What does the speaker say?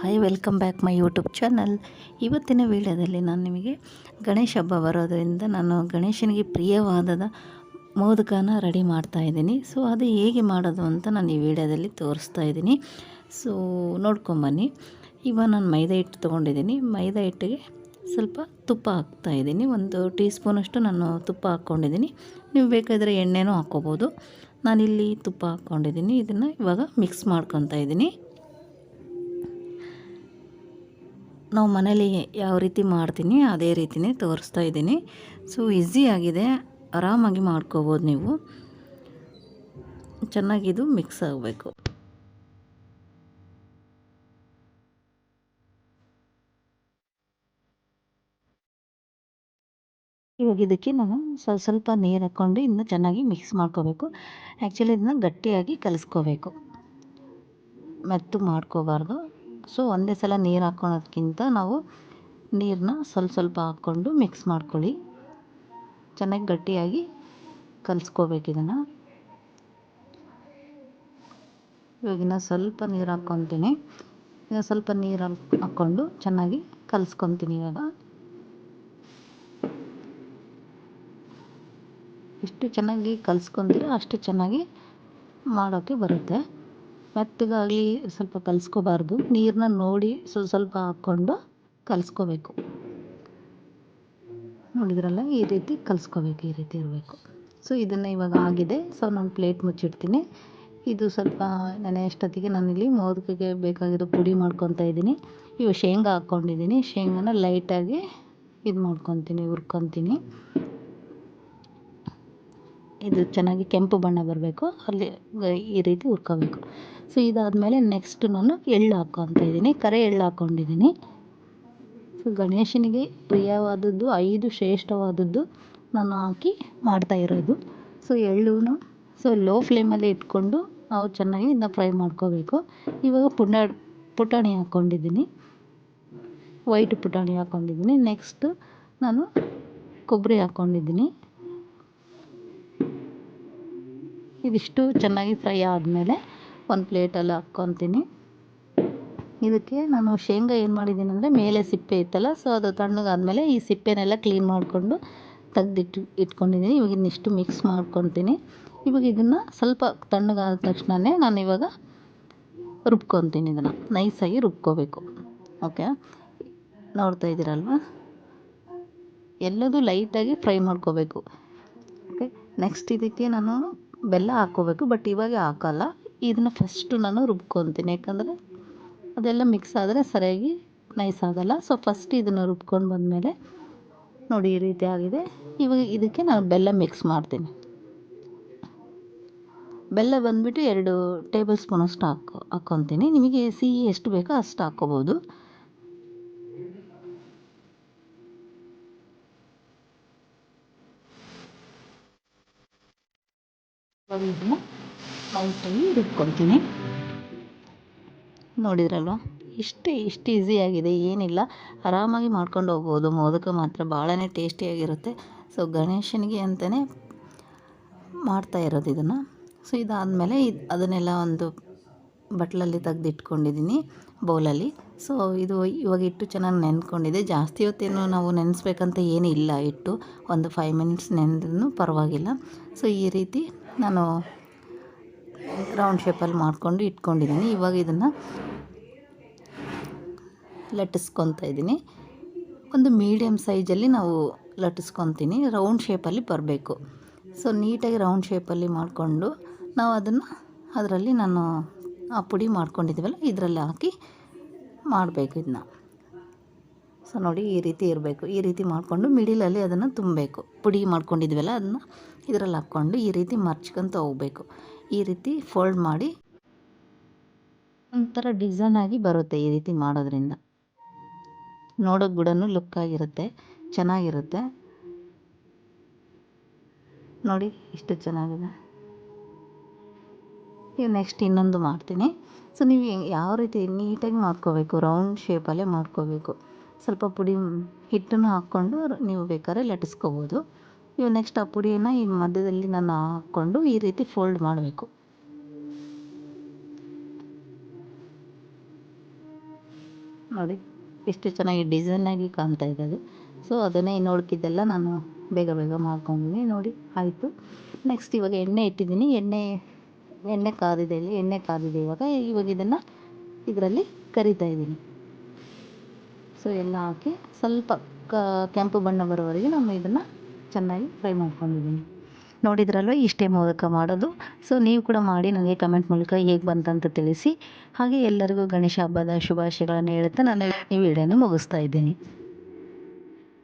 Hi welcome back my YouTube channel ಇವತ್ತಿನ ವಿಡಿಯೋದಲ್ಲಿ ನಾನು ನಿಮಗೆ ಗಣೇಶ ಹಬ್ಬ ಬರೋದರಿಂದ ನಾನು ಗಣೇಶನಿಗೆ ಪ್ರಿಯವಾದ ಮೋದಕನ ರೆಡಿ ಮಾಡ್ತಾ ಇದ್ದೀನಿ. ಸೊ ಅದು ಹೇಗೆ ಮಾಡೋದು ಅಂತ ನಾನು ಈ ವಿಡಿಯೋದಲ್ಲಿ ತೋರಿಸ್ತಾ ಇದ್ದೀನಿ. ಸೊ ನೋಡ್ಕೊಂಬನ್ನಿ ಇವಾಗ ನಾನು ಮೈದಾ ಹಿಟ್ಟು ತೊಗೊಂಡಿದ್ದೀನಿ. ಮೈದಾ ಹಿಟ್ಟಿಗೆ ಸ್ವಲ್ಪ ತುಪ್ಪ ಹಾಕ್ತಾ ಇದ್ದೀನಿ. ಒಂದು ಟೀ ಸ್ಪೂನಷ್ಟು ನಾನು ತುಪ್ಪ ಹಾಕ್ಕೊಂಡಿದ್ದೀನಿ. ನೀವು ಬೇಕಾದರೆ ಎಣ್ಣೆನೂ ಹಾಕ್ಕೋಬೋದು. ನಾನಿಲ್ಲಿ ತುಪ್ಪ ಹಾಕ್ಕೊಂಡಿದ್ದೀನಿ. ಇದನ್ನು ಇವಾಗ ಮಿಕ್ಸ್ ಮಾಡ್ಕೊತಾ ಇದ್ದೀನಿ. ನಾವು ಮನೇಲಿ ಯಾವ ರೀತಿ ಮಾಡ್ತೀನಿ, ಅದೇ ರೀತಿಯೇ ತೋರಿಸ್ತಾ ಇದ್ದೀನಿ. ಸೊ ಈಸಿಯಾಗಿದೆ ಆರಾಮಾಗಿ ಮಾಡ್ಕೋಬೋದು ನೀವು. ಚೆನ್ನಾಗಿದು ಮಿಕ್ಸ್ ಆಗಬೇಕು. ಇವಾಗ ಇದಕ್ಕೆ ನಾನು ಸ್ವಲ್ಪ ಸ್ವಲ್ಪ ನೀರು ಹಾಕ್ಕೊಂಡು ಇನ್ನೂ ಚೆನ್ನಾಗಿ ಮಿಕ್ಸ್ ಮಾಡ್ಕೋಬೇಕು. ಆ್ಯಕ್ಚುಲಿ ಇದನ್ನ ಗಟ್ಟಿಯಾಗಿ ಕಲಿಸ್ಕೋಬೇಕು. ಮೆತ್ತು ಮಾಡ್ಕೋಬಾರ್ದು. ಸೊ, ಒಂದೇ ಸಲ ನೀರು ಹಾಕ್ಕೊಳೋದ್ಕಿಂತ ನಾವು ನೀರನ್ನ ಸ್ವಲ್ಪ ಸ್ವಲ್ಪ ಹಾಕ್ಕೊಂಡು ಮಿಕ್ಸ್ ಮಾಡ್ಕೊಳ್ಳಿ. ಚೆನ್ನಾಗಿ ಗಟ್ಟಿಯಾಗಿ ಕಲಿಸ್ಕೋಬೇಕು ಇದನ್ನು. ಇವಾಗಿನ ಸ್ವಲ್ಪ ನೀರು ಹಾಕ್ಕೊತೀನಿ. ಈಗ ಸ್ವಲ್ಪ ನೀರು ಹಾಕ್ಕೊಂಡು ಚೆನ್ನಾಗಿ ಕಲಿಸ್ಕೊತೀನಿ ಇವಾಗ. ಎಷ್ಟು ಚೆನ್ನಾಗಿ ಕಲಿಸ್ಕೊಂತೀರೋ ಅಷ್ಟು ಚೆನ್ನಾಗಿ ಮಾಡೋಕ್ಕೆ ಬರುತ್ತೆ. ಮೆತ್ತಗಾಗಲಿ ಸ್ವಲ್ಪ ಕಲಿಸ್ಕೋಬಾರ್ದು. ನೀರನ್ನ ನೋಡಿ ಸ್ವಲ್ಪ ಸ್ವಲ್ಪ ಹಾಕ್ಕೊಂಡು ಕಲಿಸ್ಕೋಬೇಕು. ನೋಡಿದ್ರಲ್ಲ, ಈ ರೀತಿ ಕಲಿಸ್ಕೋಬೇಕು, ಈ ರೀತಿ ಇರಬೇಕು. ಸೊ, ಇದನ್ನು ಇವಾಗ ಆಗಿದೆ. ಸೊ, ನಾನು ಪ್ಲೇಟ್ ಮುಚ್ಚಿಡ್ತೀನಿ. ಇದು ಸ್ವಲ್ಪ ನೆನೆ ಅಷ್ಟೊತ್ತಿಗೆ ನಾನಿಲ್ಲಿ ಮೋದಕಕ್ಕೆ ಬೇಕಾಗಿರೋ ಪುಡಿ ಮಾಡ್ಕೊತಾ ಇದ್ದೀನಿ. ಇವು ಶೇಂಗಾ ಹಾಕ್ಕೊಂಡಿದ್ದೀನಿ. ಶೇಂಗಾನ ಲೈಟಾಗಿ ಇದು ಮಾಡ್ಕೊತೀನಿ ಹುರ್ಕೊತೀನಿ. ಇದು ಚೆನ್ನಾಗಿ ಕೆಂಪು ಬಣ್ಣ ಬರಬೇಕು. ಅಲ್ಲಿ ಈ ರೀತಿ ಹುರ್ಕೋಬೇಕು. ಸೊ ಇದಾದಮೇಲೆ ನೆಕ್ಸ್ಟ್ ನಾನು ಎಳ್ಳು ಹಾಕ್ಕೊತಾ ಇದ್ದೀನಿ. ಕರೆ ಎಳ್ಳು ಹಾಕ್ಕೊಂಡಿದ್ದೀನಿ. ಸೊ ಗಣೇಶನಿಗೆ ಪ್ರಿಯವಾದದ್ದು, ಐದು ಶ್ರೇಷ್ಠವಾದದ್ದು ನಾನು ಹಾಕಿ ಮಾಡ್ತಾ ಇರೋದು. ಸೊ ಎಳ್ಳು ಸೊ ಲೋ ಫ್ಲೇಮಲ್ಲಿ ಇಟ್ಕೊಂಡು ನಾವು ಚೆನ್ನಾಗಿ ಇದನ್ನ ಫ್ರೈ ಮಾಡ್ಕೋಬೇಕು. ಇವಾಗ ಪುಣ್ಯ ಪುಟಾಣಿ ಹಾಕ್ಕೊಂಡಿದ್ದೀನಿ. ವೈಟ್ ಪುಟಾಣಿ ಹಾಕ್ಕೊಂಡಿದ್ದೀನಿ. ನೆಕ್ಸ್ಟ್ ನಾನು ಕೊಬ್ಬರಿ ಹಾಕ್ಕೊಂಡಿದ್ದೀನಿ. ಇದಿಷ್ಟು ಚೆನ್ನಾಗಿ ಫ್ರೈ ಆದಮೇಲೆ ಒಂದು ಪ್ಲೇಟಲ್ಲಿ ಹಾಕ್ಕೊತೀನಿ. ಇದಕ್ಕೆ ನಾನು ಶೇಂಗಾ ಏನು ಮಾಡಿದ್ದೀನಿ ಅಂದರೆ ಮೇಲೆ ಸಿಪ್ಪೆ ಇತ್ತಲ್ಲ ಸೊ ಅದು ತಣ್ಣಗಾದ್ಮೇಲೆ ಈ ಸಿಪ್ಪೆನೆಲ್ಲ ಕ್ಲೀನ್ ಮಾಡಿಕೊಂಡು ತೆಗ್ದಿಟ್ಟು ಇಟ್ಕೊಂಡಿದ್ದೀನಿ. ಇವಾಗ ಇನ್ನಿಷ್ಟು ಮಿಕ್ಸ್ ಮಾಡ್ಕೊತೀನಿ. ಇವಾಗ ಇದನ್ನು ಸ್ವಲ್ಪ ತಣ್ಣಗಾದ ತಕ್ಷಣವೇ ನಾನು ಇವಾಗ ರುಬ್ಕೊತೀನಿ ಇದನ್ನು. ನೈಸಾಗಿ ರುಬ್ಕೋಬೇಕು. ಓಕೆ ನೋಡ್ತಾ ಇದ್ದೀರಲ್ವ? ಎಲ್ಲದೂ ಲೈಟಾಗಿ ಫ್ರೈ ಮಾಡ್ಕೋಬೇಕು. ಓಕೆ ನೆಕ್ಸ್ಟ್ ಇದಕ್ಕೆ ನಾನು ಬೆಲ್ಲ ಹಾಕ್ಕೋಬೇಕು ಬಟ್ ಇವಾಗ ಹಾಕಲ್ಲ. ಇದನ್ನು ಫಸ್ಟು ನಾನು ರುಬ್ಕೊತೀನಿ. ಯಾಕಂದರೆ ಅದೆಲ್ಲ ಮಿಕ್ಸ್ ಆದರೆ ಸರಿಯಾಗಿ ನೈಸ್ ಆಗೋಲ್ಲ. ಸೊ ಫಸ್ಟ್ ಇದನ್ನು ರುಬ್ಕೊಂಡು ಬಂದಮೇಲೆ ನೋಡಿ ಈ ರೀತಿ ಆಗಿದೆ. ಇವಾಗ ಇದಕ್ಕೆ ನಾನು ಬೆಲ್ಲ ಮಿಕ್ಸ್ ಮಾಡ್ತೀನಿ. ಬೆಲ್ಲ ಬಂದುಬಿಟ್ಟು ಎರಡು ಟೇಬಲ್ ಸ್ಪೂನಷ್ಟು ಹಾಕೊ, ಹಾಕ್ಕೊತೀನಿ. ನಿಮಗೆ ಸಿಹಿ ಎಷ್ಟು ಬೇಕೋ ಅಷ್ಟು ಹಾಕ್ಕೋಬೋದು. ಇದನ್ನು ನೈಸಾಗಿ ರುಬ್ಕೊತೀನಿ ನೋಡಿದ್ರಲ್ವ? ಇಷ್ಟೇ, ಇಷ್ಟು ಈಸಿಯಾಗಿದೆ ಏನಿಲ್ಲ. ಆರಾಮಾಗಿ ಮಾಡ್ಕೊಂಡು ಹೋಗ್ಬೋದು. ಮೋದಕ ಮಾತ್ರ ಭಾಳನೇ ಟೇಸ್ಟಿಯಾಗಿರುತ್ತೆ ಸೊ ಗಣೇಶನಿಗೆ ಅಂತಲೇ ಮಾಡ್ತಾ ಇರೋದು ಇದನ್ನು. ಸೊ ಇದಾದಮೇಲೆ ಇದು ಅದನ್ನೆಲ್ಲ ಒಂದು ಬಟ್ಲಲ್ಲಿ ತೆಗೆದಿಟ್ಕೊಂಡಿದ್ದೀನಿ ಬೌಲಲ್ಲಿ. ಸೊ ಇದು ಇವಾಗ ಹಿಟ್ಟು ಚೆನ್ನಾಗಿ ನೆನ್ಕೊಂಡಿದೆ. ಜಾಸ್ತಿ ಹೊತ್ತೇನು ನಾವು ನೆನೆಸ್ಬೇಕಂತ ಏನಿಲ್ಲ ಇಟ್ಟು. ಒಂದು ಫೈವ್ ಮಿನಿಟ್ಸ್ ನೆನೆದ್ರೂ ಪರವಾಗಿಲ್ಲ. ಸೊ ಈ ರೀತಿ ನಾನು ರೌಂಡ್ ಶೇಪಲ್ಲಿ ಮಾಡಿಕೊಂಡು ಇಟ್ಕೊಂಡಿದ್ದೀನಿ. ಇವಾಗ ಇದನ್ನು ಲಟ್ಟಿಸ್ಕೊತಾ ಇದ್ದೀನಿ. ಒಂದು ಮೀಡಿಯಮ್ ಸೈಜಲ್ಲಿ ನಾವು ಲಟ್ಟಿಸ್ಕೊತೀನಿ. ರೌಂಡ್ ಶೇಪಲ್ಲಿ ಬರಬೇಕು. ಸೊ ನೀಟಾಗಿ ರೌಂಡ್ ಶೇಪಲ್ಲಿ ಮಾಡಿಕೊಂಡು ನಾವು ಅದನ್ನು ಅದರಲ್ಲಿ ನಾನು ಆ ಪುಡಿ ಮಾಡ್ಕೊಂಡಿದ್ದೀವಲ್ಲ, ಇದರಲ್ಲಿ ಹಾಕಿ ಮಾಡಬೇಕು ಇದನ್ನ. ಸೊ ನೋಡಿ ಈ ರೀತಿ ಇರಬೇಕು. ಈ ರೀತಿ ಮಾಡಿಕೊಂಡು ಮಿಡಿಲಲ್ಲಿ ಅದನ್ನು ತುಂಬಬೇಕು. ಪುಡಿ ಮಾಡ್ಕೊಂಡಿದ್ವಲ್ಲ ಅದನ್ನು ಇದರಲ್ಲಿ ಹಾಕ್ಕೊಂಡು ಈ ರೀತಿ ಮರ್ಚ್ಕೊಂತ ಹೋಗ್ಬೇಕು. ಈ ರೀತಿ ಫೋಲ್ಡ್ ಮಾಡಿ ಒಂಥರ ಡಿಸೈನ್ ಆಗಿ ಬರುತ್ತೆ ಈ ರೀತಿ ಮಾಡೋದ್ರಿಂದ. ನೋಡೋಕೆ ಕೂಡ ಲುಕ್ಕಾಗಿರುತ್ತೆ ಚೆನ್ನಾಗಿರುತ್ತೆ. ನೋಡಿ ಇಷ್ಟು ಚೆನ್ನಾಗಿದೆ. ಈಗ ನೆಕ್ಸ್ಟ್ ಇನ್ನೊಂದು ಮಾಡ್ತೀನಿ. ಸೊ ನೀವು ಯಾವ ರೀತಿ ನೀಟಾಗಿ ಮಾಡ್ಕೋಬೇಕು, ರೌಂಡ್ ಶೇಪಲ್ಲೇ ಮಾಡ್ಕೋಬೇಕು. ಸ್ವಲ್ಪ ಪುಡಿ ಹಿಟ್ಟನ್ನು ಹಾಕ್ಕೊಂಡು ನೀವು ಬೇಕಾದ್ರೆ ಲಟ್ಟಿಸ್ಕೊಬೋದು. ಇವು ನೆಕ್ಸ್ಟ್ ಆ ಪುಡಿಯನ್ನು ಈ ಮಧ್ಯದಲ್ಲಿ ನಾನು ಹಾಕ್ಕೊಂಡು ಈ ರೀತಿ ಫೋಲ್ಡ್ ಮಾಡಬೇಕು. ನೋಡಿ, ಎಷ್ಟು ಚೆನ್ನಾಗಿ ಡಿಸೈನಾಗಿ ಕಾಣ್ತಾ ಇದೆ ಸೊ ಅದನ್ನೇ ಇನ್ನು ಉಳ್ಕಿದ್ದೆಲ್ಲ ನಾನು ಬೇಗ ಬೇಗ ಮಾಡ್ಕೊಂಡಿದ್ದೀನಿ ನೋಡಿ, ಆಯಿತು. ನೆಕ್ಸ್ಟ್ ಇವಾಗ ಎಣ್ಣೆ ಇಟ್ಟಿದ್ದೀನಿ. ಎಣ್ಣೆ ಎಣ್ಣೆ ಕಾದಿದೆ ಇಲ್ಲಿ. ಎಣ್ಣೆ ಕಾದಿದೆ ಇವಾಗ. ಇವಾಗ ಇದನ್ನು ಇದರಲ್ಲಿ ಕರಿತಾ ಇದ್ದೀನಿ. ಸೊ ಎಲ್ಲ ಹಾಕಿ ಸ್ವಲ್ಪ ಕೆಂಪು ಬಣ್ಣ ಬರೋವರೆಗೆ ನಾನು ಇದನ್ನು ಚೆನ್ನಾಗಿ ಫ್ರೈ ಮಾಡ್ಕೊಂಡಿದ್ದೀನಿ ನೋಡಿದ್ರಲ್ವ ಇಷ್ಟೇ ಮೋದಕ ಮಾಡೋದು. ಸೊ ನೀವು ಕೂಡ ಮಾಡಿ ನನಗೆ ಕಮೆಂಟ್ ಮೂಲಕ ಹೇಗೆ ಬಂತಂತ ತಿಳಿಸಿ. ಹಾಗೆ ಎಲ್ಲರಿಗೂ ಗಣೇಶ ಹಬ್ಬದ ಶುಭಾಶಯಗಳನ್ನು ಹೇಳುತ್ತಾ ನಾನು ಈ ವಿಡಿಯೋನ ಮುಗಿಸ್ತಾ ಇದ್ದೀನಿ.